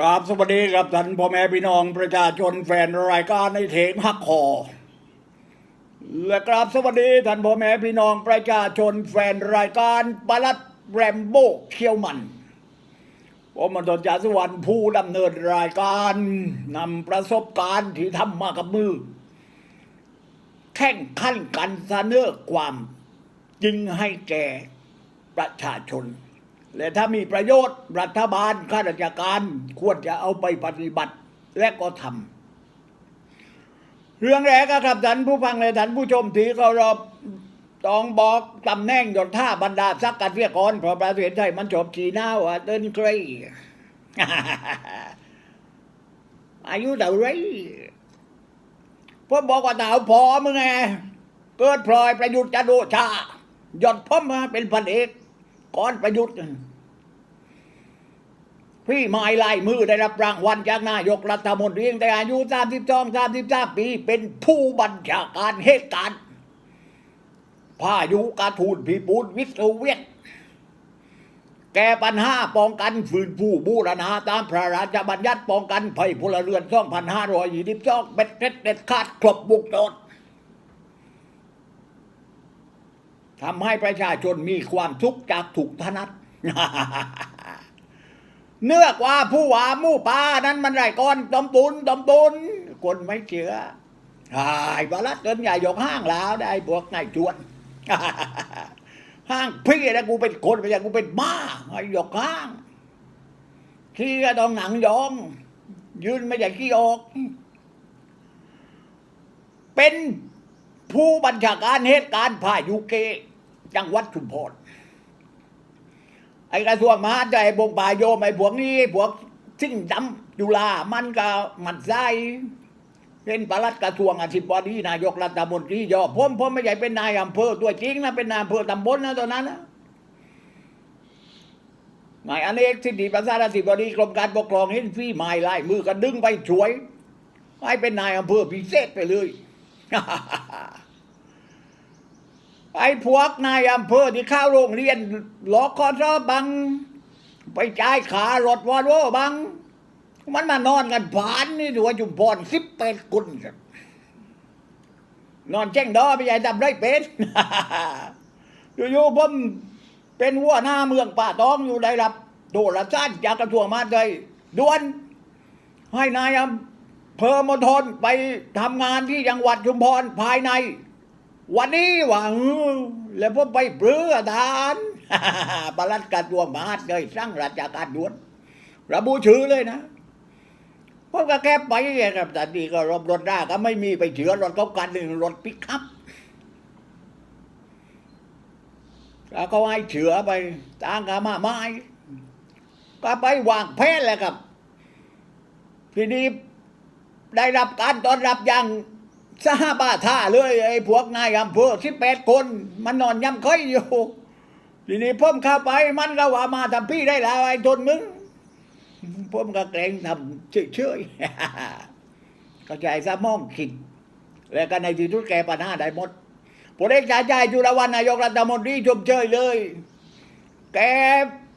ครับสวัสดีครับท่านพ่อแม่พี่น้องประชาชนแฟนรายการในเทงฮักคอและกราบสวัสดีท่านพ่อแม่พี่น้องประชาชนแฟนรายการปลัดแรมโบ้เคียวมันผมมันตนจาสวรรค์ผู้ดำเนินรายการนำประสบการณ์ที่ทำมากับมือ แข่งขันกันเสนอความจริงให้แก่ประชาชน และถ้ามีประโยชน์รัฐบาลข้าราชการควรจะเอาไปปฏิบัติและก็ทำเรื่องแรกครับท่านผู้ฟังและท่านผู้ชมที่เคารพต้องบอกตำแหน่งยศท่าบรรดาศักดิ์เกษตรกรเพราะประเทศไทยมันจบจีหน่าว่าเดินเกรยอายุเท่าไรผมบอกว่าเต่าพอมึงไงเกิดพลอยประยุทธ์จันทร์โอชาหยดพ่อมาเป็นพันเอก ก่อนประยุทธ์พี่หมายลายมือได้รับรางวัลจากนายกรัฐมนตรีแตั้งแต่องสายุ32 33ปี เป็นผู้บัญชาการเหตุการณ์พายุกระทูนพิบูลวิศเวียตแก้ปัญหาป้องกันฝืนฟูบูรณาตามพระราชบัญญัติป้องกันภัยพลเรือน2522เบ็ดเสร็จเด็ดขาดครบวงจร ทำให้ประชาชนมีความทุกข์จากถูกทนัดเนื้อกว่าผู้ว่ามู่ป่านั้นมันไรก้อนตมตุนตมตุนคนไม่เชื่อหายบาลัดเกินใหญ่ยกห้างแล้วได้พวกนายจวน ห้างพี่นะกูเป็นคนไม่ใช่กูเป็นบ้าไอ้ยกห้างขี้ก็ต้องหนังยอง ยืนไม่ใช่ขี้ออก เป็นผู้บัญชาการเหตุการณ์พายุเก จังหวัดชุมพรไอ้กระทรวงมหาดไทยบงป่าโยมไอ้พวกนี้พวกสิ่งดำจุฬามันก็มันไส้เป็นปลัดกระทรวงอธิบดีนายกรัฐมนตรียอผมผมไม่ใช่เป็นนายอำเภอตัวจริงนะเป็นนายอำเภอตำบลนะตอนนั้นนะนายอเนกสิทธิประสาทอธิบดีกรมการปกครองเห็นฟี่ไม้ลายมือก็ดึงไปช่วยให้เป็นนายอำเภอพิเศษไปเลย ไอ้พวกนายอำเภอที่เข้าโรงเรียนหลอกคอซอบัง ไปจ่ายขารถวอลโวบัง มันมานอนกันผ่านนี่ถือว่าจุมพรสิบเป็ดกุนครับนอนแจ้งดอไปใหญ่ดำไรเป็นอยู่ๆผมเป็นหัวหน้าเมืองป่าตองอยู่ได้รับโดรสั้นจากกระทรวงมหาดไทยด่วน ให้นายอำเภอมณฑลไปทำงานที่จังหวัดชุมพรภายใน วันนี้ว่าเออแล้วผมไปเปลือทานปลัดกระทรวงมหาดไทยสร้างราชการด่วน ระบุชื่อเลยนะผมก็แค่ไปไงครับแต่ดีก็รถรถได้ก็ไม่มีไปเฉือรถเขากันหนึ่งรถปิกอัพแล้วก็ให้เฉือไปตางกามาไม้ก็ไปวางแผนแหละครับ ทีนี้ได้รับการต้อนรับอย่าง สหบาท่าเลยไอ้พวกนายอำเภอที่แปดคน มันนอนย่ำค่อยอยู่ทีนี้พ่มเข้าไปมันก็ว่ามาทำพี่ได้แล้วไอ้ทนมึงพ่มก็เกรงทำเฉยๆก็ใจสมองคิดแล้วก็ในที่สุดแก้ปัญหาได้หมดพลเอกชาติชายจุลวันนายกรัฐมนตรีชมเชยเลย แก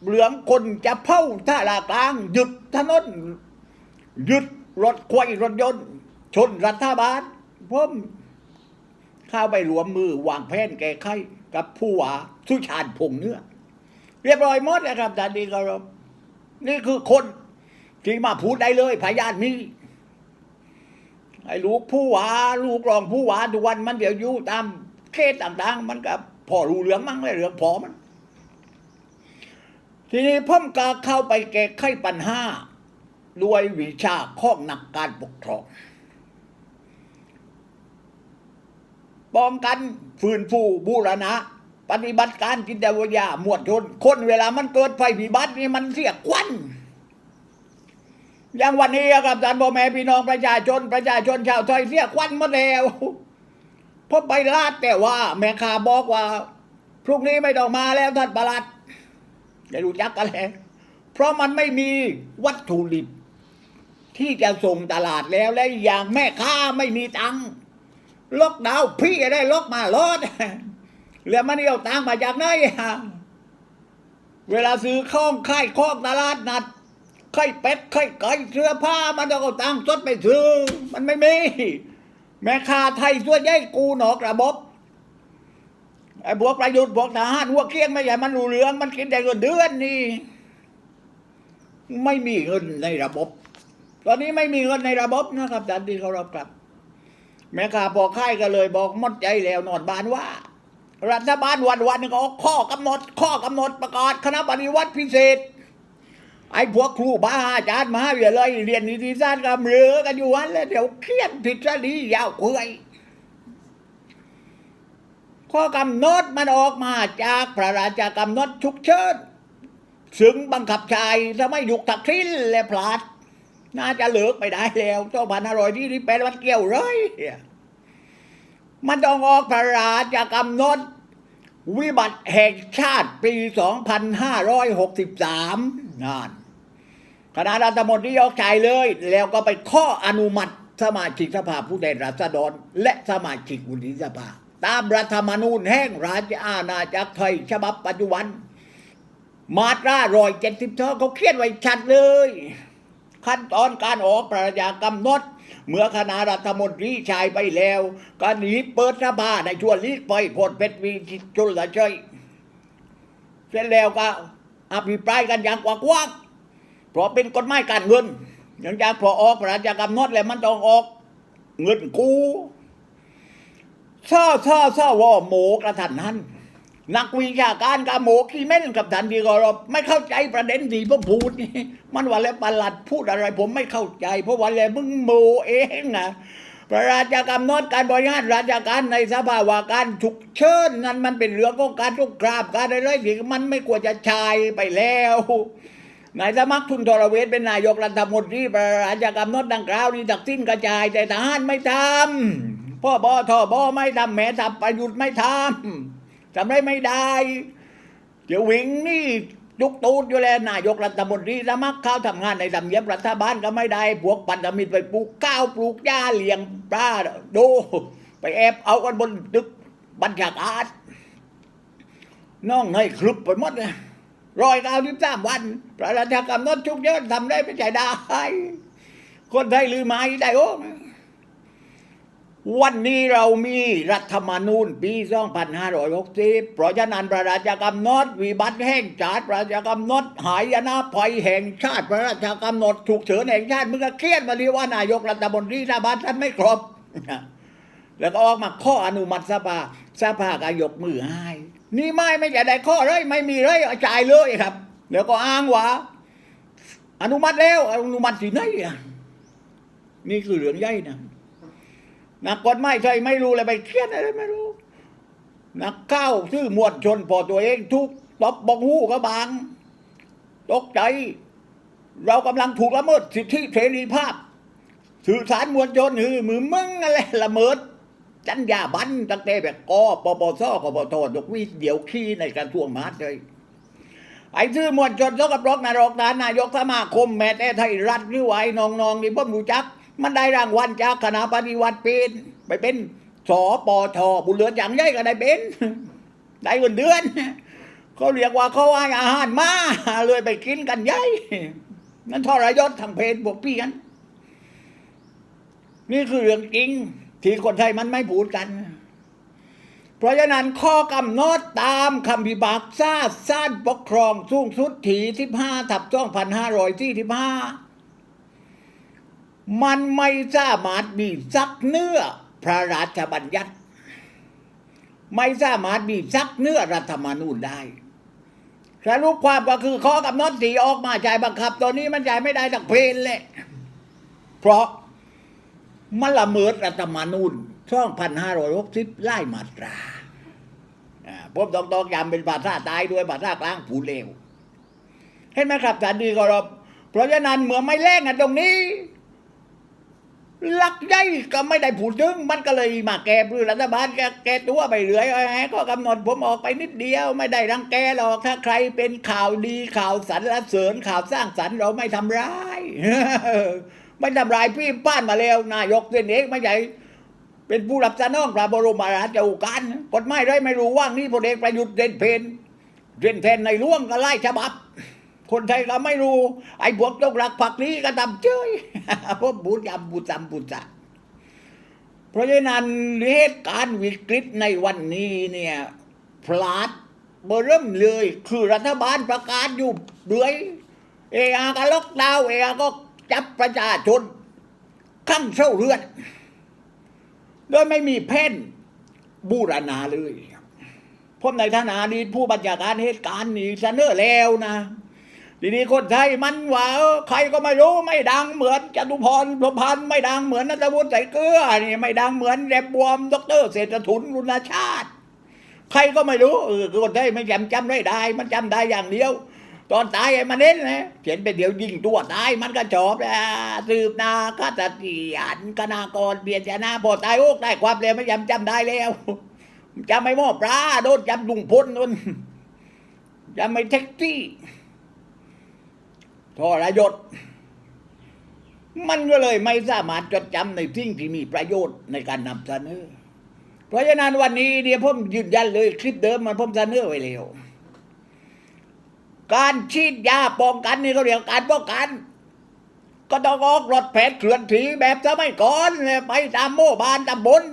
เหลืองคนจะเผาท่าลากลาง หยุดถนนหยุดรถควายรถยนต์ ชนรัฐบาล ผมข้าไปรวมมือวางแผนแก้ไขกับผู้ว่าสุชาติพงเนื้อ เรียบร้อยหมดแล้วครับท่านดีก็รบนี่คือคนที่มาพูดได้เลยพยานมีไอ้ลูกผู้ว่าลูกรองผู้ว่าทุกวันมันเดี๋ยวอยู่ตามเขตต่างๆ มันก็พอรู้เรื่องมั้งเลยเรื่องพอมัน ทีนี้พ่อมกาเข้าไปแก้ไขปัญหาด้วยวิชาข้องนักการปกครอง ป้องกันฟื้นฟูบูรณะ ปฏิบัติการจิตวิทยาหมวดชนคนเวลามันเกิดภัยพิบัตินี่มันเสียควันอย่างวันนี้ครับท่านพ่อแม่พี่น้องประชาชนประชาชนชาวไทยเสียควันมาแล้วเพราะไปลาดแต่ว่า แม่ค้าบอกว่าพรุ่งนี้ไม่ต้องมาแล้วท่านประหลัดได้รู้จักกันแล้วเพราะมันไม่มีวัตถุดิบ ที่จะส่งตลาดแล้วและอีกอย่างแม่ค้าไม่มีตังค์ ล็อกดาวพี่จะได้ล็อกมาลอดแล้วมันเอาตังมาจากไหนเวลาซื้อข้องค่ายข้องตลาดนัดไข่เป็ดไข่ไก่เสื้อผ้า มันต้องเอาตังค์สดไปซื้อ มันไม่มีแม่ค้าไทยส่วนใหญ่กูหนอกระบบไอ้พวกประยุทธ์พวกทหารหัวเกี้ยงไม่ใหญ่มันรูเรื่อง มันกินแต่เงินเดือนนี่ไม่มีเงินในระบบ ตอนนี้ไม่มีเงินในระบบนะครับท่านที่เขารับกลับ แม่ค้าพอค่ายก็เลยบอกมดใจแล้วนอนบ้านว่า รัฐบาลวันวันๆก็ออกข้อกำหนด ข้อกำหนดประกาศคณะปฏิวัติพิเศษ ไอ้พวกครูบาอาจารย์มหาวิทยาลัยเรียนนิติศาสตร์กำเรือกันอยู่วันแล้วเดี๋ยวเครียดผิดซะดียาวเคุยข้อกำหนดมันออกมาจากพระราชกำหนดฉุกเฉินซึ่งบังคับใช้สมัยยุคทักษิณและพลาด น่าจะเลิกไปได้แล้วเจ้าพันอร่อยที่นี่เป็นวันเกี่ยวเลยมันต้องออกพระราชกำหนด วิบัติแห่งชาติปี2563นั่นคณะรัฐมนตรีออกใจเลย แล้วก็ไปข้ออนุมัติสมาชิกสภาผู้แทนราษฎร และสมาชิกวุฒิสภา ตามรัฐธรรมนูญแห่งราชอาณาจักรไทยฉบับปัจจุบัน มาตรารอยเจ็ดสิบเขาเขียนไว้ชัดเลย ขั้นตอนการออกประกาศกำหนด เมื่อคณะรัฐมนตรีชายไปแล้วก็หนีเปิดสภาในช่วงลีกไปพลเพชรวีจุลชัยเสร็จแล้วก็อภิปรายกันอย่างกว้างๆเพราะเป็นกฎหมายการเงิน อย่างจากพอออกประกาศกำหนดแล้วมันต้องออกเงินกู้ซ่อซ่อซ่อวอโหมกระทันนั้น นักวิชาการกาโมขี้เม่นกับทันทีก็เราไม่เข้าใจประเด็นที่ผมพูดนี่มันว่าแล้วประหลัดพูดอะไร ผมไม่เข้าใจ เพราะว่าแล้วมึงโมเองนะพระราชกำหนดการบริหารราชการในสภาวะการฉุกเฉินนั้นมันเป็นเรื่องของการทุกคราบการอะไรที่มันไม่ควรจะใชายไปแล้วนายสมัครทุนทรเวชเป็นนายกรัฐมนตรีพระราชกำหนดดังกล่าวนี้ตักสิ้นกระจายแต่ทหารไม่ทำพ่อบอทอบอไม่ทำแม่ทัพประยุทธ์ไม่ทำ ทำได้ไม่ได้ เดี๋ยววิงนี่ยุกตูดอยู่แล้วนายกรัฐมนตรีสมัครเข้าทำงานในทำเนียบรัฐบาลก็ไม่ได้พวกปันธมิตรไปปลูกข้าวปลูกหญ้าเลี้ยงปลาดูไปแอบเอากันบนตึกบัญชาการน้องในคลุบไปหมดเลยรอยกาวที่สามวัน ประราชากำหนดชุกเยอะทำได้ไม่ใช่ได้ คนไทยลืมไม้ได้โอ้ วันนี้เรามีรัฐธรรมนูญปี2560เพราะฉะนั้นพระราชกำหนดวิบัติแห่งชาติพระราชกำหนดหายนะภัยแห่งชาติพระราชกำหนดฉุกเฉินแห่งชาติมึงก็เครียดมาดีว่านายกรัฐมนตรีรัฐบาลท่านไม่ครบ แล้วก็ออกมาข้ออนุมัติสภาสภาก็ยกมือให้นี่ไม่ไม่จะได้ข้อเลยไม่มีเลยจ่ายเลยครับ แล้วก็อ้างว่าอนุมัติแล้วอนุมัติที่ไหนนี่คือเรื่องใหญ่นะ นักกฎหมายใช่ไม่รู้เลยไปเครียดอะไรไม่รู้ นักข้าวซื่อมวลชนพอตัวเองทุกตบบองหูก็บาง ตกใจ เรากำลังถูกละเมิดสิทธิเสรีภาพ สื่อสารมวลชนหือมือมึงอะไรละเมิดจัญญาบันตั้งแต่แบบกปปสกปทดกวิเดี๋ยวขี้ในกระทรวงมหาดเลยไอ้ชื่อมวลชนสกปรกนายกนานายกสมาคมแม้แต่ไทยรัฐหรือว่าไอ้น้องๆนี่ผมรู้จัก มันได้รางวัลจากคณะปฏิวัติป็นไปเป็นสปทบุญเรือนอย่างใหญ่ก็ได้เป็นได้เงินเดือนเขาเรียกว่าเขาให้อาหารมาเลยไปกินกันใหญ่นั่นทรยศทางเพศพวกพี่กันนี่คือเรื่องจริง ที่คนไทยมันไม่พูดกัน เพราะฉะนั้นข้อกำหนดตามคำพิพากษาสารปกครองสูงสุดที่15ทับ2545 มันไม่สามารถมีซักเนื้อพระราชบัญญัติ ไม่สามารถมีซักเนื้อรัฐธรรมนูญได้สรุปความก็คือข้อกำหนดสีออกมาจ่ายบังคับตอนนี้มันจ่ายไม่ได้ทั้งเพลนเลยเพราะมันละเมิดรัฐธรรมนูญช่องพันห้าร้อยหกสิบไล่มาตราอ่าผมต้องต้องย้ำเป็นภาษาตายด้วยภาษากลางผู้เลวเห็นไหมครับท่านดีก็รบเพราะฉะนั้นเมื่อไม่แลกกันตรงนี้ ลักใหญ่ก็ไม่ได้พูดถึงมันก็เลยมาแก้เพื่อรัฐบาลแกแกตัวไปเรื่อยไอ้ก็กำหนดผมออกไปนิดเดียว ไม่ได้รังแกหรอกถ้าใครเป็นข่าวดีข่าวสรรเสริญข่าวสร้างสรรค์เราไม่ทำร้ายไม่ทำร้ายพี่ป้านมาแล้วนายกเส้นเอกไม่ใช่เป็นผู้รับสนองพระบรมราชโองการกฎหมายได้ไม่รู้ว่างนี่พลเอกประยุทธ์เด่นเพนเด่นแทนในร่วงก็ไล่ฉบับ คนไทยก็ไม่รู้ ไอ้พวกจงรักภักดีก็ทำเจ้ยพวกบูจำบูจำบูจำเพราะฉะนั้นเหตุการณ์วิกฤตในวันนี้เนี่ยพลาดเบอร์เริ่มเลย คือรัฐบาลประกาศอยู่เรื่อยเออาก็ล็อกดาวเออาก็จับประชาชนขั้งเช่าเรือนโดยไม่มีแผนบูรณาเลยผมในฐานะอดีตผู้บัญชาการเหตุการณ์นี้เสนอแล้วนะ ทีนี้คนไทยมันว่าใครก็ไม่รู้ไม่ดังเหมือนจตุพรพรพันธ์ไม่ดังเหมือนนัทวุฒิใส่เกลือนี่ไม่ดังเหมือนแรบบวมดรเศรษฐทุนรุณชาติ ใครก็ไม่รู้เออคนไทยไม่จำจำได้ได้ มันจำได้อย่างเดียว ตอนตายไอ้มันเน้นนะเขียนไปเดี๋ยวยิงตัวตายมันก็จบแล้วสืบนาคาตเกียนคณากรเปลี่ยนชนะพอตายโอ้ได้ความเร็วไม่จำจำได้แล้วจำไม่หม้อปลาโดนจำลุงพลนนจำไม่แท็กซี่ ทรยศ มันก็เลยไม่สามารถจดจำในสิ่งที่มีประโยชน์ในการนำเสนอ เพราะฉะนั้นวันนี้เดี๋ยวผมยืนยันเลยคลิปเดิมมันผมเสนอไว้แล้วการฉีดยาป้องกันนี่เขาเรียกการป้องกัน ก็ต้องออกรถแผดเคลื่อนถีแบบสมัยก่อนไปตามโม่บานตามบน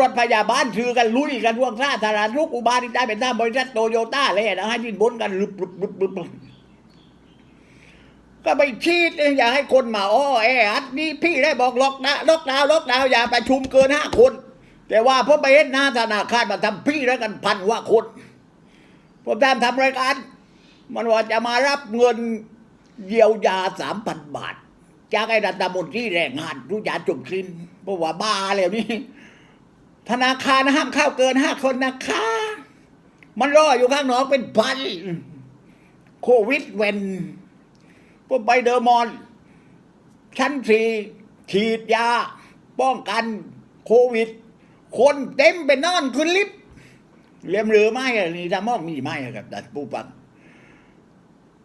รถพยาบาลชื่อกันลุยกันพวกท่าธารณสุขอุบาลที่ได้เป็นท่าบริษัทโตโยต้าเลยนะฮะยินบนกันลุบลุบลุบลุบลุบ ก็ไปฉีดเนี่ยอย่าให้คนมาอ้อแออัดนี่พี่ได้บอกล็อกนะล็อกดาวล็อกดาวอย่าประชุมเกินห้าคน แต่ว่าผมไปเห็นหน้าธนาคารมาทำพี่แล้วกันพันว่าคนผมตามทำรายการ มันว่าจะมารับเงินเยียวยาสามพันบาท จากไอ้รัฐมนตรีแรงงานรุยาจุกคลินเพราะว่าบ้าแล้วนี่ธนาคารห้ามเข้าเกินห้าคนนะคะ มันรออยู่ข้างนอกเป็นพันโควิดเวน กไปเดอร์มอนชั้นสี่ฉีดยา ป้องกันโควิด คนเต็มไปนอนขึ้นลิฟต์เรียมหรือไม่นี่ถ้ามองมีไม่ครับแต่ผู้ฟัง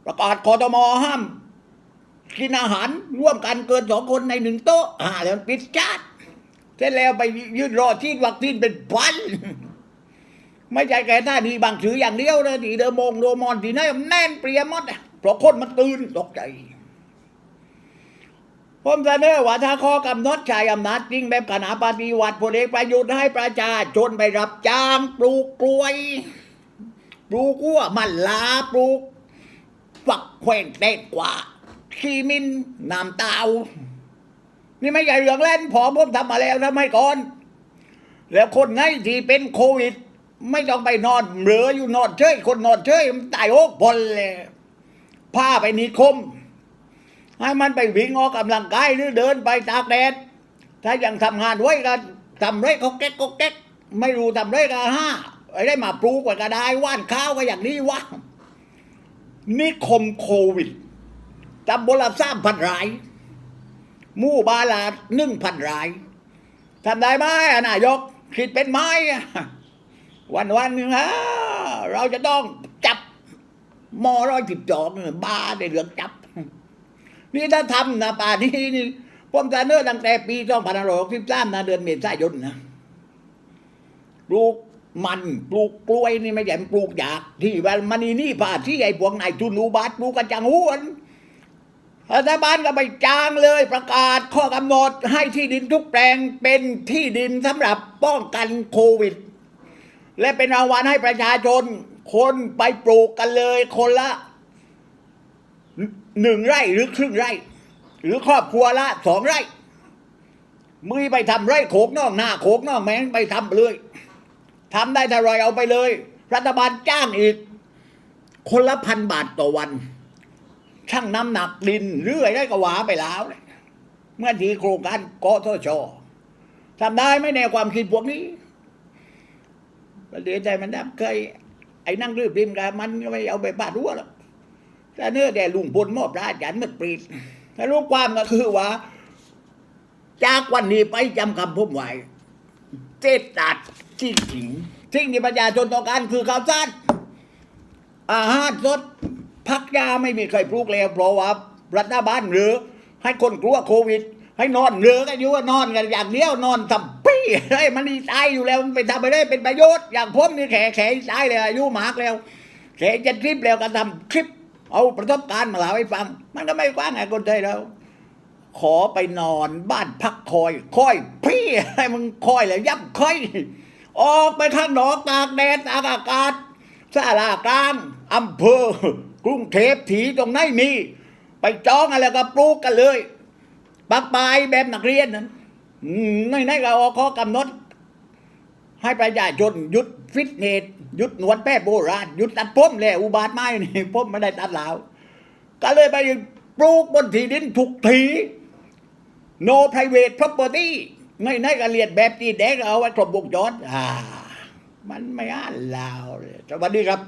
ประกาศคอตมห้ามกินอาหารร่วมกันเกินสองคนในหนึ่งโต๊ะอ่าแล้วปิดชาติเสร็จแล้วไปยืนรอฉีดวัคซีนเป็นพันไม่ใช่แค่ท่าดีบางถืออย่างเดียวนะที่เดอมงโดมอนที่ไหนแน่นเปรียหมดอะ เพราะคนมันตื่นตกใจผมเสนอว่าถ้าข้อกำหนดใช้อำนาจจริงแบบขณะปฏิวัติพลเอกประยุทธ์ให้ประชาชนไปรับจ้างปลูกกล้วย ปลูกกัวมันลาปลูกฝักแขวนเด็กว่าขีมินน้ำเตานี่ไม่ใช่เรื่องเล่นผอมผมทำมาแล้วทำไมก่อน แล้วคนไหนที่เป็นโควิด ไม่ต้องไปนอนเหลืออยู่นอนเฉยคนนอนเฉยตายโอกพลเลย พาไปนิคม ให้มันไปวิ่งออกกำลังกายหรือเดินไปตากแดด ถ้ายังทำงานไว้ก็ทำไรก็แก๊กก็แก๊กไม่รู้ทำไรก็ห้าไอ้ได้มาปลูกไว้ก็ได้ว่านข้าวก็อย่างนี้วะนิคมโควิดตำบลละสามพันรายหมู่บาละหนึ่งพันรายทำได้ไหมนายกคิดเป็นไมอะวันวันหนึ่งฮะเราจะต้อง มอร้อยสิบสองบ้าในเรื่องจับ นี่ถ้าทำนะป่านี้นี่ผมจะเนื้อตั้งแต่ปีสองพันห้าร้อยสิบสามนะเดือนเมษายนนะปลูกมันปลูกกล้วยนี่ไม่ใช่ปลูกอยากที่วันมันนี่นี่ป่าที่ไอ้พวกนายทุนอุบาทปลูกกันจังหวนรัฐบาลก็ไปจ้างเลยประกาศข้อกำหนดให้ที่ดินทุกแปลงเป็นที่ดินสำหรับป้องกันโควิด และเป็นรางวัลให้ประชาชน คนไปปลูกกันเลย คนละหนึ่งไร่หรือครึ่งไร่ หรือครอบครัวละสองไร่มือไปทำไร่โขกนอกหน้าโขกนอกแมงไปทำเลยทำได้เท่าไรเอาไปเลย รัฐบาลจ้างอีก คนละพันบาทต่อวัน ช่างน้ำหนักดินเรื่อยได้ก็หวาไปแล้วเมื่อทีโครงการกทชทำได้ไหมแนความคิดพวกนี้ประเดี๋ยวใจมันดับเคย ไอ้นั่งรืบริมกันมันไม่เอาไปบาดรั้วหรอกแต่เนื้อแต่ลุงพลมอบราชยันมันปรีดถ้ารู้ความก็คือว่า จากวันนี้ไปจำคำผมไว้เจตตัดจริงจริงสิ่งที่ประชาชนต้องการคือข้าวสารอาหารสดพักยาไม่มีใครปลูกแล้วเพราะว่ารัฐบาลหรือ ให้คนกลัวโควิด ให้นอนเหลือกันอยู่ว่านอนกันอย่างเดียวนอนทำ ปี้ให้มันตายอยู่แล้วมันไปทำไปได้เป็นประโยชน์ อย่างผมนี่แขแขตายเลยอายุมากแล้วแขจะทริปแล้วก็ทำคลิป เอาประสบการณ์มาเล่าให้ฟัง มันก็ไม่กว้างไงคนไทยเราขอไปนอนบ้านพักคอยคอยพี่ให้มึงคอยเลยยับคอย ออกไปข้างนอกตากแดดตากอากาศสาลากลางอำเภอกรุงเทพถีตรงไหนมี ไปจองอะไรก็ปลูกกันเลยปักปลายแบบนักเรียนนั้น ในในๆก็เอาข้อกำหนด ให้ประชาชนหยุดฟิตเนสหยุดหนวดแป้โบราณหยุดตัดผมแหละอุบาทไม้นี่ผมไม่ได้ตัดแล้วก็เลยไปปลูกบนที่ดินถูกที no private property ในในก็เรียนแบบจีนแดงเอาไว้ครบวงจรอ่า มันไม่อ่านลาวเลยสวัสดีครับ